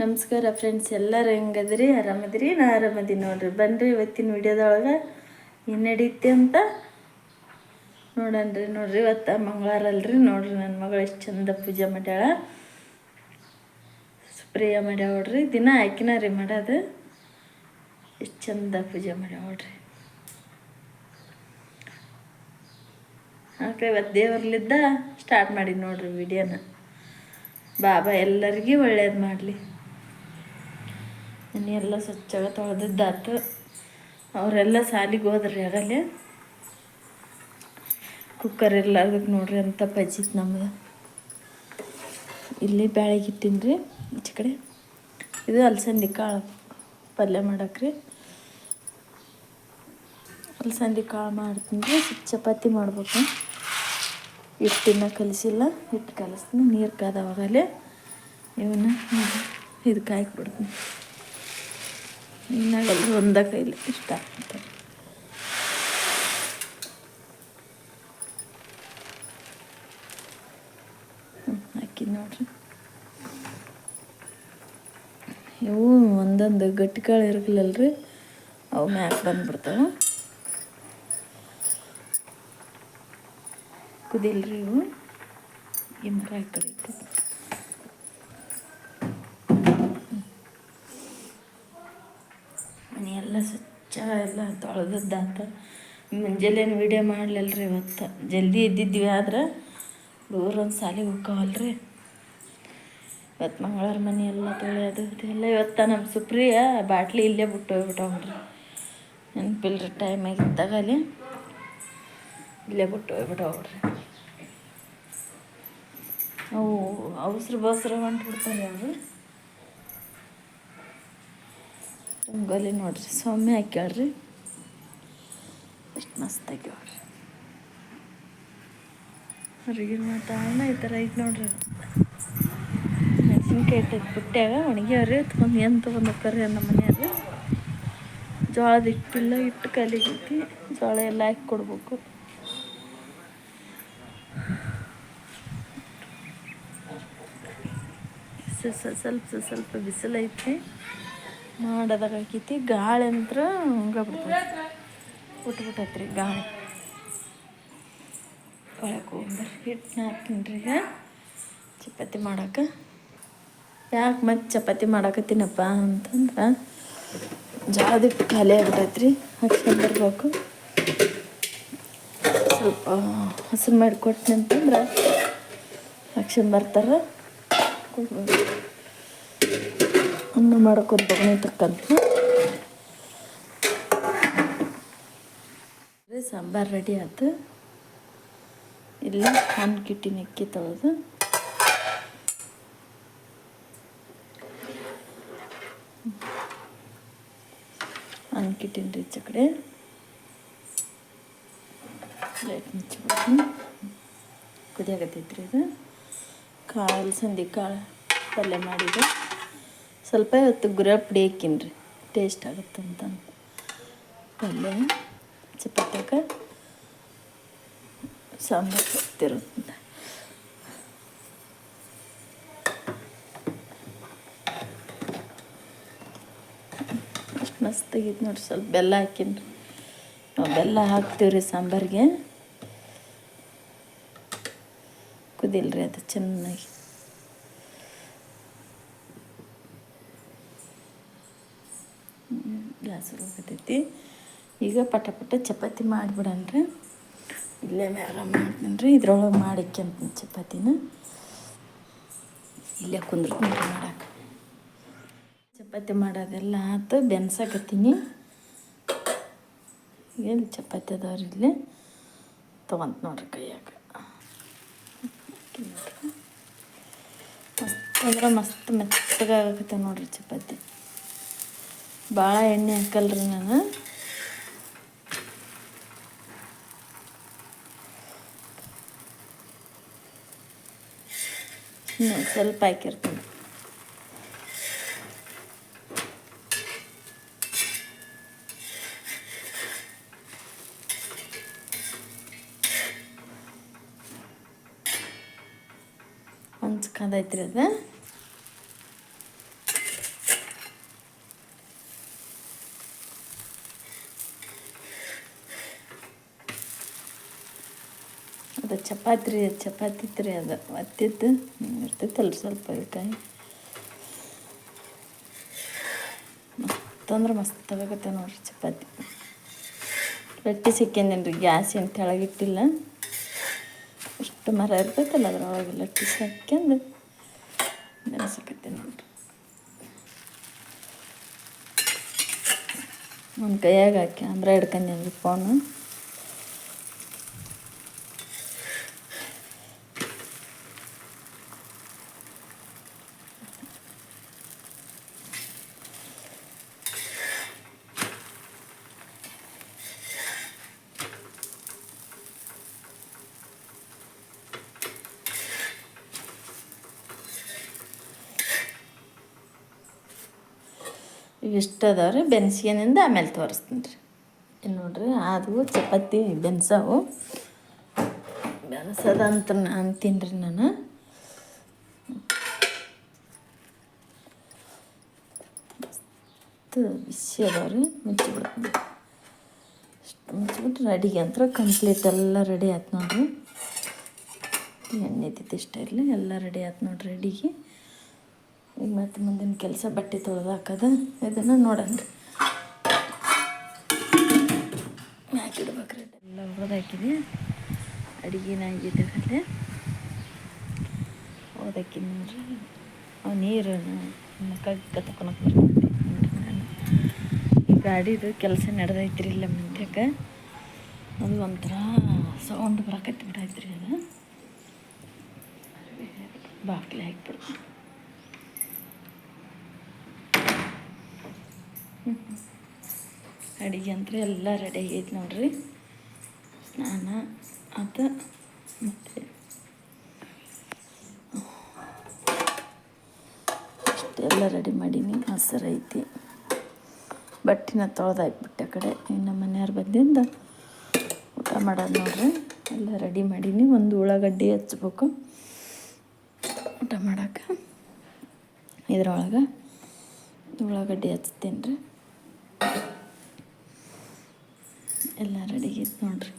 ನಮಸ್ಕಾರ ಫ್ರೆಂಡ್ಸ್ ಎಲ್ಲರೂ ಹೆಂಗದ್ರಿ ಆರಾಮದ್ರಿ ನಾ ಆರಾಮದೀನಿ ನೋಡ್ರಿ. ಬನ್ರಿ ಇವತ್ತಿನ ವಿಡಿಯೋದೊಳಗೆ ಏನು ನಡೀತಿ ಅಂತ ನೋಡನ್ರಿ ನೋಡ್ರಿ. ಇವತ್ತು ಮಂಗಳವಾರ ಅಲ್ರಿ. ನೋಡ್ರಿ ನನ್ನ ಮಗಳು ಎಷ್ಟು ಚಂದ ಪೂಜೆ ಮಾಡ್ಯಾಳ. ಸುಪ್ರಿಯ ಮಾಡ್ಯಾವ ನೋಡ್ರಿ. ದಿನ ಹಾಕಿನಾರಿ ರೀ ಮಾಡೋದು. ಎಷ್ಟು ಚಂದ ಪೂಜೆ ಮಾಡ್ಯಾವ ನೋಡ್ರಿ. ಆಕೆ ಇವತ್ತು ದೇವರ್ಲಿದ್ದ ಸ್ಟಾರ್ಟ್ ಮಾಡಿದ್ ನೋಡ್ರಿ ವಿಡಿಯೋನ. ಬಾಬಾ ಎಲ್ಲರಿಗೂ ಒಳ್ಳೇದು ಮಾಡಲಿ. ಮನೆ ಸ್ವಚ್ಛಾಗ ತೊಳೆದಿದ್ದಾತು. ಅವರೆಲ್ಲ ಸಾಲಿಗೆ ಹೋದ್ರಿ ಅದರಲ್ಲಿ ಕುಕ್ಕರ್ ಎಲ್ಲ ಅದಕ್ಕೆ ನೋಡ್ರಿ ಅಂತ ಪಜಿತ್ ನಮ್ಗೆ. ಇಲ್ಲಿ ಬ್ಯಾಳಿಗೆ ರೀ ಈಚೆ ಕಡೆ. ಇದು ಅಲಸಂದಿ ಕಾಳು ಪಲ್ಯ ಮಾಡಕ್ರಿ. ಅಲಸಂದಿ ಕಾಳು ಮಾಡ್ತೀನಿ. ರೀ ಚಪಾತಿ ಮಾಡ್ಬೇಕು. ಹಿಟ್ಟಿನ ಕಲಿಸಿಲ್ಲ. ಹಿಟ್ಟು ಕಲಿಸ್ತೀನಿ. ನೀರು ಕಾದವಾಗಲೇ ಇವನ್ನ ಇದು ಕಾಯ್ಕೆ ಇನ್ನಾಗಲ್ಲ ಒಂದ ಕೈಲಿ ಇಷ್ಟ ಆಗ್ತದೆ. ಹಾಕಿ ನೋಡ್ರಿ. ಇವು ಒಂದೊಂದು ಗಟ್ಟಿ ಕಾಳು ಇರಲಿಲ್ಲರಿ ಅವು ಮ್ಯಾಕ್ ಬಂದ್ಬಿಡ್ತಾವೆ. ಕುದಿಲ್ರಿ ಇವು? ಈ ಮರ ಕಡೆ ಇಟ್ಟು ಮನೆ ಎಲ್ಲ ಸ್ವಚ್ಛ ಎಲ್ಲ ತೊಳೆದದ್ದಾತ. ಮುಂಜಾನೇನು ವೀಡಿಯೋ ಮಾಡಲಿಲ್ಲರಿ ಇವತ್ತು. ಜಲ್ದಿ ಇದ್ದಿದ್ವಿ ಆದ್ರೆ ಹುಡುಗರೊಂದು ಸಾಲಿಗೆ ರೀ ಇವತ್ತು ಮಂಗಳವಾರ ಮನೆ ಎಲ್ಲ ತೊಳೆಯೋದು ಇದೆಲ್ಲ ಇವತ್ತು ನಮ್ಮ ಸುಪ್ರಿಯ ಬಾಟ್ಲಿ ಇಲ್ಲೇ ಬಿಟ್ಟು ಹೋಗ್ಬಿಟ್ಟವ್ರಿ ನೆನಪಿಲ್ರಿ ಟೈಮ್ ಆಗಿದ್ದಾಗ ಅಲ್ಲಿ. ಇಲ್ಲೇ ಬಿಟ್ಟು ಹೋಗ್ಬಿಟ್ಟವ್ರಿ ಅವು ಅವಸರ ಬಸ್ರ ಹೊಂಟ್ಬಿಡ್ತಾರೆ ಅವರು. ರಂಗೋಲಿ ನೋಡ್ರಿ. ಸೌಮ್ಯ ಹಾಕ್ಯಾಳ್ರಿ. ಎಷ್ಟು ಮಸ್ತ್ ಆಗ್ಯಾವ್ರಿ ಹೊರಗಿನ ಮಾತಾಡೋಣ ಈ ಥರ ಐತೆ ನೋಡ್ರಿ. ಮೆಣಸಿನ್ಕಾಯಿ ಇಟ್ಟೈತೆ ಪುಟ್ಟ್ಯಾಗ ಒಣಗ್ಯಾವ್ರಿ. ಎತ್ಕೊಂಡು ಏನು ತೊಗೊಂಡೋಗ್ತಾರೆ ನಮ್ಮ ಮನೆಯವ್ರು ಜೋಳದ ಹಿಟ್ಟಿಲ್ಲ ಹಿಟ್ಟು ಕಲಿಗೈತಿ ಜೋಳ ಎಲ್ಲ ಹಾಕಿ ಕೊಡ್ಬೇಕು. ಸ್ವಲ್ಪ ಸ್ವಲ್ಪ ಬಿಸಿಲೈತಿ ಮಾಡೋದಾಗ ಆಕೈತಿ ಗಾಳಿ ಅಂದ್ರೆ ಹಂಗ ಬಿಡ್ತೈತಿ. ಬಿಟ್ಬಿಟ್ಟೈತ್ರಿ ಗಾಳಿ. ಒಳಗೆ ಹೋಗ್ಬರ್ರಿ. ಹಿಟ್ಟನ್ನ ಹಾಕ್ತೀನಿ ಈಗ. ಚಪಾತಿ ಮಾಡಕ್ಕೆ ಯಾಕೆ ಮತ್ತೆ ಚಪಾತಿ ಮಾಡಾಕತ್ತೀನಪ್ಪ ಅಂತಂದ್ರೆ ಜೋಳದ ಖಾಲಿ ಆಗ್ಬಿಟ್ಟೈತ್ರಿ. ಹಚ್ಕೊಂಡು ಬರ್ಬೇಕು ಸ್ವಲ್ಪ ಹಸಿರು ಮಾಡಿ ಕೊಟ್ಟಿನಂತಂದ್ರೆ ಹಾಕ್ಸ್ಕೊಂಡ್ ಬರ್ತಾರೆ. ಅನ್ನ ಮಾಡ್ಕೊಂಡು ಬಗಣಿ ತಕ್ಕಂತ ಸಾಂಬಾರು ರೆಡಿ ಆಯ್ತು ಇಲ್ಲಿ ಅನ್ಕಿಟ್ಟಿನ ಅಕ್ಕಿ ತೊಳೆದು ಅನ್ಕಿಟ್ಟಿನ ರೀ ರೀಚ ಕಡೆ. ಲೈಟ್ ಮುಚ್ಚಿಬಿಡ್ತೀನಿ ಕುದಿಯಾಗತ್ತೈತ್ರಿ ಇದು. ಕಾಳು ಸಂದಿ ಕಾಳು ಪಲ್ಯ ಮಾಡಿದೆ ಸ್ವಲ್ಪ ಇವತ್ತು ಗುರಪುಡಿ ಹಾಕಿನ್ರಿ ಟೇಸ್ಟ್ ಆಗುತ್ತೆ ಅಂತ ಪಲ್ಯ, ಚಪಾತ್ಯಾಗ ಸಾಂಬಾರು ಗೊತ್ತಿರುತ್ತೆ ಅಷ್ಟು ಮಸ್ತ್ ಆಗೈತೆ ನೋಡ್ರಿ, ಸ್ವಲ್ಪ ಬೆಲ್ಲ ಹಾಕಿನ್ರಿ. ನಾವು ಬೆಲ್ಲ ಹಾಕ್ತೀವಿ ರೀ ಸಾಂಬಾರಿಗೆ. ಕುದಿಲ್ರಿ ಅದು ಚೆನ್ನಾಗಿ. ಗ್ಯಾಸ್ ಹೋಗತೈತಿ ಈಗ ಪಟ ಪಟ ಚಪಾತಿ ಮಾಡಿಬಿಡನ್ರಿ. ಇಲ್ಲೇ ಮ್ಯಾಲ ಮಾಡ್ತೀನಿ ರೀ ಇದ್ರೊಳಗೆ ಮಾಡಿಕ್ಯಂತೀನಿ ಚಪಾತಿನ. ಇಲ್ಲೇ ಕುಂದ್ರತೀನಿ ಮಾಡಕ್ಕೆ ಚಪಾತಿ ಮಾಡೋದೆಲ್ಲ ಆತು, ಬೆನ್ಸಾಕತ್ತೀನಿ. ಏನು ಚಪಾತಿ ಅದಾವ್ರಿ ಇಲ್ಲಿ? ತೊಗೊಂತ ನೋಡ್ರಿ ಕೈಯಾಗ. ಮಸ್ತ್ ಅಂದ್ರೆ ಮಸ್ತ್ ಮೆತ್ತಗಾಗತ್ತೆ ನೋಡ್ರಿ ಚಪಾತಿ. ಭಾಳ ಎಣ್ಣೆ ಹಾಕಲ್ರಿ ನಾನು. ಸ್ವಲ್ಪ ಹಾಕಿರ್ತೀನಿ. ಹಂಚ್ಕೊಂಡೈತ್ರಿ ಅದು. ಚಪಾತಿ ರೀ ಚಪಾತಿ ರೀ ಅದು. ಒತ್ತಿದ್ದು ಇರ್ತೈತಲ್ಲ ಸ್ವಲ್ಪ ಅದಕ್ಕಾಗಿ ಮಸ್ತಂದ್ರೆ ಮಸ್ತ್ ಆಗತ್ತೆ ನೋಡ್ರಿ ಚಪಾತಿ. ರೊಟ್ಟಿ ಸಿಕ್ಕೇನೇನು ಗ್ಯಾಸ್ ಏನು ಕೆಳಗಿಟ್ಟಿಲ್ಲ. ಇಷ್ಟು ಮರ ಇರ್ತೈತಲ್ಲ ಅದ್ರೊಳಗೆ ಲಟ್ಟಿ ಹಾಕ್ಯಂದು ನೆನೆಸಕತ್ತೆ ನೋಡ್ರಿ. ಒಂದು ಕೈಯಾಗ ಹಾಕಿ, ಅಂದ್ರೆ ರೀ ಫೋನು ಇವಿಷ್ಟು ರೀ ಬೆನ್ಸಿಗೆನಿಂದ ಆಮೇಲೆ ತೋರಿಸ್ತೀನಿ ರೀ. ಇಲ್ಲಿ ನೋಡ್ರಿ ಅದು ಚಪಾತಿ ಬೆನ್ಸವು ಬೆನ್ಸದಂತ ಅಂತೀನಿ ರೀ ನಾನು. ಬಿಸಿ ಬಿಸಿ ರೀ, ಮುಚ್ಚಿಬಿಡ್ತೀನಿ. ಇಷ್ಟು ಮುಚ್ಚಿಬಿಟ್ರೆ ರೆಡಿಗೆ ಅಂತ ಕಂಪ್ಲೀಟ್ ಎಲ್ಲ ರೆಡಿ ಆಯ್ತು ನೋಡ್ರಿ. ಎಣ್ಣೆ ತಿಷ್ಟ ಇಷ್ಟ ಇರಲಿ, ಎಲ್ಲ ರೆಡಿ ಆಯ್ತು ನೋಡ್ರಿ ರೆಡಿಗೆ ಈಗ ಮತ್ತೆ ಮುಂದಿನ ಕೆಲಸ ಬಟ್ಟೆ ತೊಳೆದು ಹಾಕೋದು. ಇದನ್ನು ನೋಡೋಣ. ಹಾಕಿಡ್ಬೇಕ್ರಿ ಎಲ್ಲ ಹೋಗೋದು ಹಾಕಿದೆ ಅಡುಗೆನ ಆಗಿದೆ ಕಲೆ ಓದಕ್ಕಿನ ನೋಡ್ರಿ. ಅವು ನೀರು ಮಕ್ಕಳಿಗೆ ತಕೊಳಕ್ಕೆ ಈ ಗಾಡಿದು ಕೆಲಸ ನಡೆದೈತ್ರಿ ಇಲ್ಲ ಮುಂದಕ್ಕೆ ಅದು ಒಂಥರ ಸೌಂಡ್ ಬರಕತ್ತಿ ಬಿಡೈತ್ರಿ ಅದು. ಬಾಕ್ಲಿ ಹಾಕ್ಬಿಡ್ತೀನಿ. ಅಡುಗೆ ಅಂದ್ರೆ ಎಲ್ಲ ರೆಡಿ ಆಗೈತೆ ನೋಡ್ರಿ. ಸ್ನಾನ, ಅದ, ಮತ್ತು ಎಲ್ಲ ರೆಡಿ ಮಾಡೀನಿ. ಮೊಸರು ಐತಿ. ಬಟ್ಟಿನ ತೊಳೆದು ಹಾಕ್ಬಿಟ್ಟೆ ಆ ಕಡೆ. ಇನ್ನು ಮನೆಯವ್ರು ಬಂದಿಂದ ಊಟ ಮಾಡೋದು ನೋಡ್ರಿ. ಎಲ್ಲ ರೆಡಿ ಮಾಡೀನಿ. ಒಂದು ಉಳ್ಳಾಗಡ್ಡಿ ಹಚ್ಬೇಕು. ಊಟ ಮಾಡೋಕೆ ಇದ್ರೊಳಗೆ ಉಳ್ಳಾಗಡ್ಡಿ ಹಚ್ತೀನಿ ರೀ ಎಲ್ಲ ರೆಡಿ ಐತೆ ನೋಡ್ರಿ.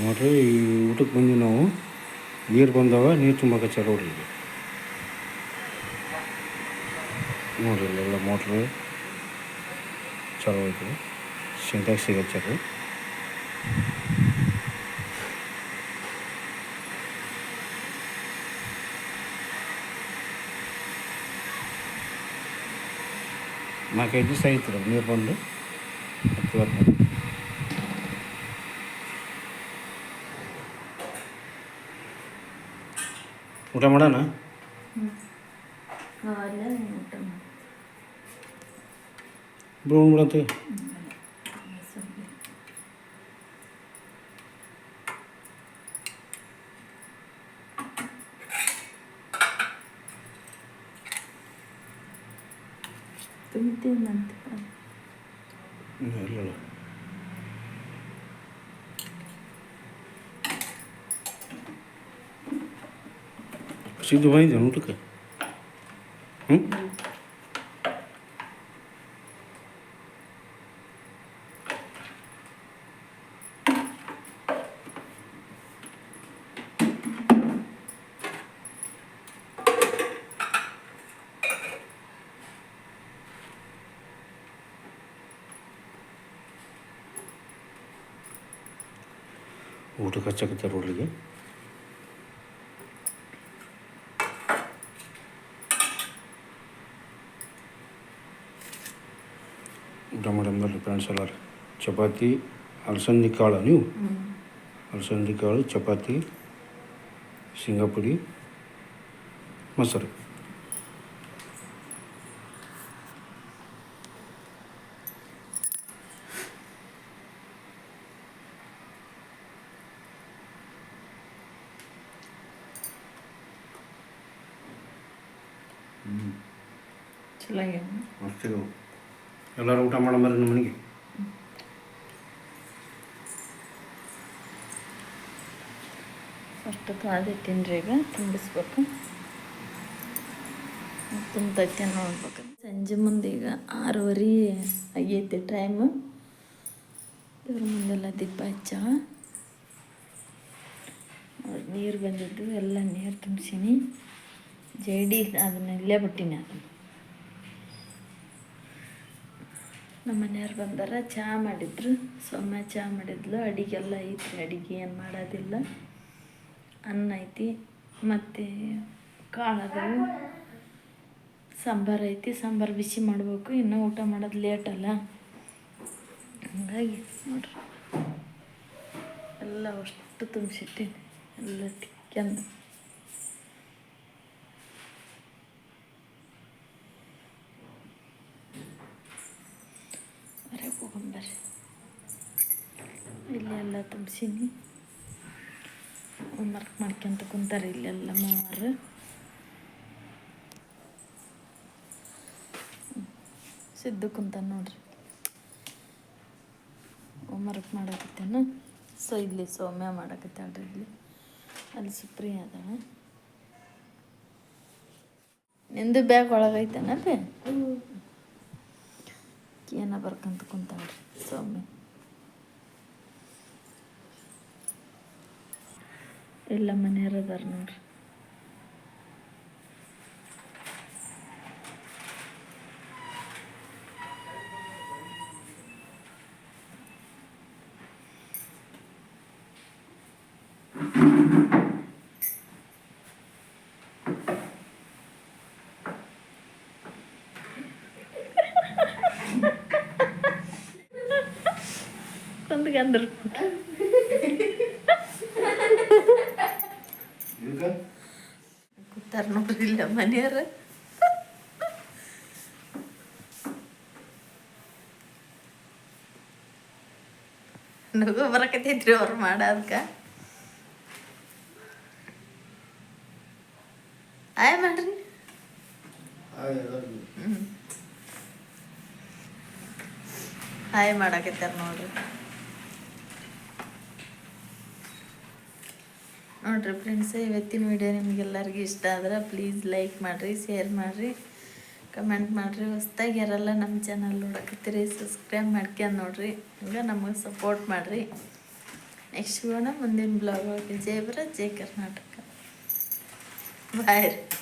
ನೋಡ್ರಿ, ಈ ಊಟಕ್ಕೆ ಬಂದ್ವಿ ನಾವು. ನೀರು ಬಂದವ, ನೀರು ತುಂಬಕ್ಕೆ ನೋಡ್ರಿ ಈಗ ನೋಡ್ರಿ, ಇಲ್ಲೆಲ್ಲ ಮೋಟ್ರು ಚಲೋ ಐತೆ ಸಿಂಟ್ಯಾಕ್ಸ್ ಸಿಗತ್ತೆ ನಾಲ್ಕೈದು ದಿವಸ ಆಯ್ತು ರೀ ನೀರು ಬಂದು. ಹತ್ತು ಊಟ ಮಾಡೋಣ? ಬಿಡು ಬಿಡಂತೆ. ತುಂಬ್ತೀನಂತ ಇಲ್ಲ ಸಿದ್ದು ಬಂದಿದ್ದೆ ಊಟಕ್ಕೆ ಹ್ಞೂ ಊಟಕ್ಕೆ ಹಚ್ಚಕತ್ತಾರ ಹುಡುಗಿಗೆ ಊಟ ಮಾಡಮ್ನಲ್ಲಿ ಫ್ರೆಂಡ್ಸ್ ಎಲ್ಲರೂ ಚಪಾತಿ ಅಲಸಂದಿ ಕಾಳು ನೀವು ಅಲಸಂದಿ ಕಾಳು ಚಪಾತಿ ಶೇಂಗಾ ಪುಡಿ ಮೊಸರು ಚಲೋ ಆಗ್ಯಾವ ಎಲ್ಲರೂ ಊಟ ಮಾಡಮ್ರಿ ನಮ್ಮ ಮನೆಗೆ? ಅಷ್ಟು ತೊಳೆದಿಟ್ಟಿನಿ ತಿನ್ರಿ ಈಗ ತುಂಬಿಸ್ಬೇಕು. ತುಂಬತೈತೆ ನೋಡ್ಬೇಕು. ಸಂಜೆ ಮುಂದೆ ಈಗ ಆರೂವರೆ ಆಗೈತಿ ಟೈಮು ಇವ್ರ ಮುಂದೆಲ್ಲ ದೀಪ ಹಚ್ಚ. ನೀರು ಬಂದಿದ್ದು ಎಲ್ಲ ನೀರು ತುಂಬಿಸೀನಿ. ಜಡಿ ಅದನ್ನ ಇಲ್ಲೇ ಬಿಟ್ಟಿನಿ ಅದನ್ನು. ನಮ್ಮ ಮನೆಯವ್ರು ಬಂದಾರ ಚಹಾ ಮಾಡಿದ್ರು. ಸೊಮ್ಮೆ ಚಹಾ ಮಾಡಿದ್ಲು. ಅಡಿಗೆಲ್ಲ ಐತ್ರಿ, ಅಡಿಗೆ ಏನು ಮಾಡೋದಿಲ್ಲ. ಅನ್ನ ಐತಿ, ಮತ್ತು ಕಾಳದವು ಸಾಂಬಾರು ಐತಿ. ಸಾಂಬಾರು ಬಿಸಿ ಮಾಡಬೇಕು, ಇನ್ನೂ ಊಟ ಮಾಡೋದು ಲೇಟಲ್ಲ ಹಂಗಾಗಿ ನೋಡ್ರಿ. ಎಲ್ಲ ಅಷ್ಟು ತುಂಬಿಸಿಟ್ಟೀನಿ. ಎಲ್ಲ ತಿಕ್ಕೆಂದು ಹೊರಗೆ ಇಲ್ಲೆಲ್ಲ ತುಂಬಿಸೀನಿ. ಹೋಮ್ವರ್ಕ್ ಮಾಡ್ಕೊಂತ ಕುಂತಾರೆ ಇಲ್ಲೆಲ್ಲ ಮೂವರು. ಸಿದ್ದು ಕುಂತ ನೋಡ್ರಿ. ಹೋಮ್ವರ್ಕ್ ಮಾಡಕತ್ತೇನ? ಸೊ ಇಲ್ಲಿ ಸೌಮ್ಯ ಮಾಡಕತ್ತಾಳ್ರಿ ಇಲ್ಲಿ. ಅಲ್ಲಿ ಸುಪ್ರಿಯ ಅದ ನಿಂದು ಬ್ಯಾಗ್ ಒಳಗೈತೇನಲ್ರಿ? ಏನ ಬರ್ಕಂತ ಕುಂತಾಳ್ರಿ ಸೌಮ್ಯ ಎಲ್ಲ ಮನೆಯವ್ರು ಅದಾರ ನೋಡ್ರಿ ಒಂದು ಗಂದ್ರ ಕೂತಾರ ನೋಡ್ರಿ ಇಲ್ಲ ಮನೆಯವ್ರ ನಗು ಬರಕತ್ತೈತ್ರಿ ಅವ್ರು ಮಾಡೋದ್ಕ ಆಯ್ ಮಾಡ್ರಿ ಹ್ಮ್ ಹಾಯ್ ಮಾಡಕತ್ತಾರ ನೋಡ್ರಿ ನೋಡ್ರಿ ಫ್ರೆಂಡ್ಸ್ ಇವತ್ತಿನ ವಿಡಿಯೋ ನಿಮಗೆಲ್ಲರಿಗೂ ಇಷ್ಟ ಆದ್ರೆ ಪ್ಲೀಸ್ ಲೈಕ್ ಮಾಡಿರಿ ಶೇರ್ ಮಾಡಿರಿ ಕಮೆಂಟ್ ಮಾಡಿರಿ. ಹೊಸ್ದಾಗಿ ಯಾರೆಲ್ಲ ನಮ್ಮ ಚಾನಲ್ ನೋಡಕತ್ತೀರಿ ಸಬ್ಸ್ಕ್ರೈಬ್ ಮಾಡ್ಕೊಂಡು ನೋಡಿರಿ. ಹಂಗೆ ನಮಗೆ ಸಪೋರ್ಟ್ ಮಾಡಿರಿ. ನೆಕ್ಸ್ಟ್ ಸಿಗೋಣ ಮುಂದಿನ ಬ್ಲಾಗ್ ಜೈ ಬರ ಜೈ ಕರ್ನಾಟಕ. ಬಾಯ್ ರೀ.